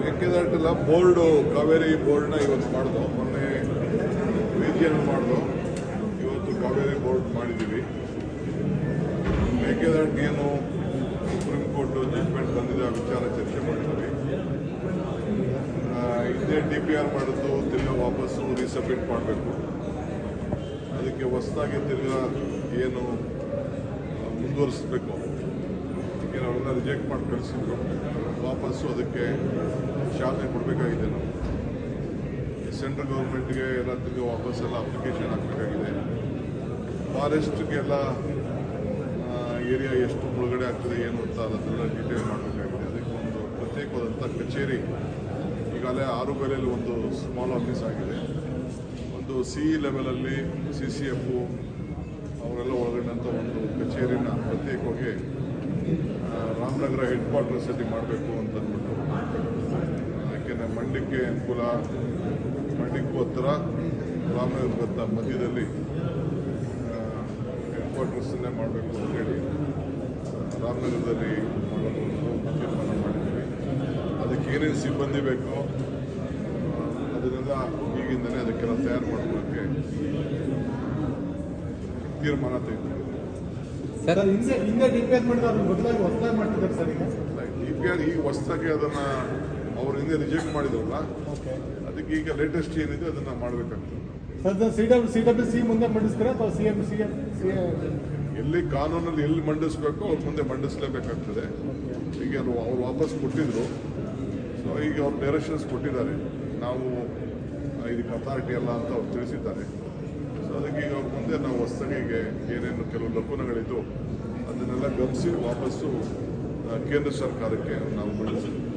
ಮೇಕೆದಾಟೆಲ್ಲ board, Kaveri ಬೋರ್ಡ್ನ ಇವತ್ತು ಮಾಡಿದ್ವು ಮೊನ್ನೆ ರೀಜಿಯನ್ ಮಾಡಿದ್ವು ಇವತ್ತು ಕಾವೇರಿ ಬೋರ್ಡ್ ಮಾಡಿದ್ದೀವಿ ಏನು ಸುಪ್ರೀಂ ಕೋರ್ಟ್ ಜಡ್ಜ್ಮೆಂಟ್ ಬಂದಿದೆ, ಆ ವಿಚಾರ ಚರ್ಚೆ ಮಾಡಿದ್ವಿ. ಹಿಂದೆ ಡಿ ಪಿ ಆರ್ ಮಾಡಿದ್ದು, ತಿರ್ಗಾ ವಾಪಸ್ಸು ರೀಸಬ್ಮಿಟ್ ಮಾಡಬೇಕು. ಅದಕ್ಕೆ ಹೊಸದಾಗಿ ತಿರ್ಗಾ ಏನು ಮುಂದುವರಿಸ್ಬೇಕು. ನಾವೆಲ್ಲ ರಿಜೆಕ್ಟ್ ಮಾಡಿ ಕಳಿಸಿದ್ರು. ವಾಪಸ್ಸು ಅದಕ್ಕೆ ಶಾಲೆ ಕೊಡಬೇಕಾಗಿದೆ ನಾವು. ಸೆಂಟ್ರಲ್ ಗೌರ್ಮೆಂಟ್ಗೆ ಎಲ್ಲ ವಾಪಸ್ ಎಲ್ಲ ಅಪ್ಲಿಕೇಶನ್ ಹಾಕಬೇಕಾಗಿದೆ. ಫಾರೆಸ್ಟ್ಗೆಲ್ಲ ಏರಿಯಾ ಎಷ್ಟು ಮುಳುಗಡೆ ಆಗ್ತದೆ, ಏನು ಅಂತ ಅದನ್ನೆಲ್ಲ ಡೀಟೇಲ್ ಮಾಡಬೇಕಾಗಿದೆ. ಅದಕ್ಕೆ ಒಂದು ಪ್ರತ್ಯೇಕವಾದಂಥ ಕಚೇರಿ ಈಗಾಗಲೇ ಆರು ಬೆಲೆಯಲ್ಲಿ ಒಂದು ಸ್ಮಾಲ್ ಆಫೀಸ್ ಆಗಿದೆ. ಒಂದು ಸಿ ಇ ಲೆವೆಲಲ್ಲಿ ಸಿ ಸಿ ಎಫ್ ಅವರೆಲ್ಲ ಒಳಗೊಂಡಂಥ ಒಂದು ಕಚೇರಿನ ಪ್ರತ್ಯೇಕವಾಗಿ ರಾಮನಗರ ಹೆಡ್ ಕ್ವಾರ್ಟರ್ಸಲ್ಲಿ ಮಾಡಬೇಕು ಅಂತ ಅಂದ್ಬಿಟ್ಟು. ಯಾಕೆಂದರೆ ಮಂಡ್ಯಕ್ಕೆ ಅನುಕೂಲ, ಮಂಡ್ಯಕ್ಕೂ ಹತ್ತಿರ ರಾಮನಗರದ ಹತ್ತ ಮಧ್ಯದಲ್ಲಿ ಹೆಡ್ ಕ್ವಾರ್ಟರ್ಸನ್ನೇ ಮಾಡಬೇಕು ಅಂತೇಳಿ ಹೇಳಿ ರಾಮನಗರದಲ್ಲಿ ಮಾಡಲು ತೀರ್ಮಾನ ಮಾಡಿದ್ದೀವಿ ಅದಕ್ಕೆ ಏನೇನು ಸಿಬ್ಬಂದಿ ಬೇಕು, ಅದನ್ನೆಲ್ಲ ಈಗಿಂದಲೇ ಅದಕ್ಕೆಲ್ಲ ತಯಾರು ಮಾಡೋದಕ್ಕೆ ತೀರ್ಮಾನ ತೆಗೆದುಕೊಂಡಿದ್ದೀವಿ ಸರ್. ಹಿಂದೆ ಹಿಂದೆ ಡಿಪೇರ್ ಮಾಡಿದ್ರೆ ಅದನ್ನ ಬದಲಾಗಿ ಹೊಸದಾಗಿ ಮಾಡ್ತಿದ್ದಾರೆ ಸರ್ ಈಗ. ಡಿ ಪಿ ಆರ್ ಈಗ ಹೊಸದಾಗಿ ಅದನ್ನ ಅವ್ರ ಹಿಂದೆ ರಿಜೆಕ್ಟ್ ಮಾಡಿದವಲ್ಲ ಓಕೆ. ಅದಕ್ಕೆ ಈಗ ಲೇಟೆಸ್ಟ್ ಏನಿದೆ ಅದನ್ನ ಮಾಡಬೇಕಾಗ್ತದೆ. Sir C W C W C ಮುಂದೆ ಮಂಡಿಸ್ತೀರಾ ಅಥವಾ C M C M C ಎಲ್ಲಿ ಕಾನೂನಲ್ಲಿ ಎಲ್ಲಿ ಮಂಡಿಸ್ಬೇಕು ಅವ್ರ ಮುಂದೆ ಮಂಡಿಸಲೇಬೇಕಾಗ್ತದೆ. ಈಗ ಅವ್ರು ವಾಪಸ್ ಕೊಟ್ಟಿದ್ರು. ಸೊ ಈಗ ಅವ್ರು ಡೈರೆಕ್ಷನ್ಸ್ ಕೊಟ್ಟಿದ್ದಾರೆ. ನಾವು ಇದಕ್ಕೆ ಅಥಾರಿಟಿ ಅಲ್ಲ ಅಂತ ಅವ್ರು ತಿಳಿಸಿದ್ದಾರೆ. ಸೊ ಅದಕ್ಕೆ ಈಗ ಮುಂದೆ ನಾವು ಹೊಸದಾಗಿ ಏನೇನು ಕೆಲವು ಲಘುನಗಳಿದ್ದು ಅದನ್ನೆಲ್ಲ ಗಮನಿಸಿ ವಾಪಸ್ಸು ಕೇಂದ್ರ ಸರ್ಕಾರಕ್ಕೆ ನಾವು ಮಂಡಿಸ್ತೀವಿ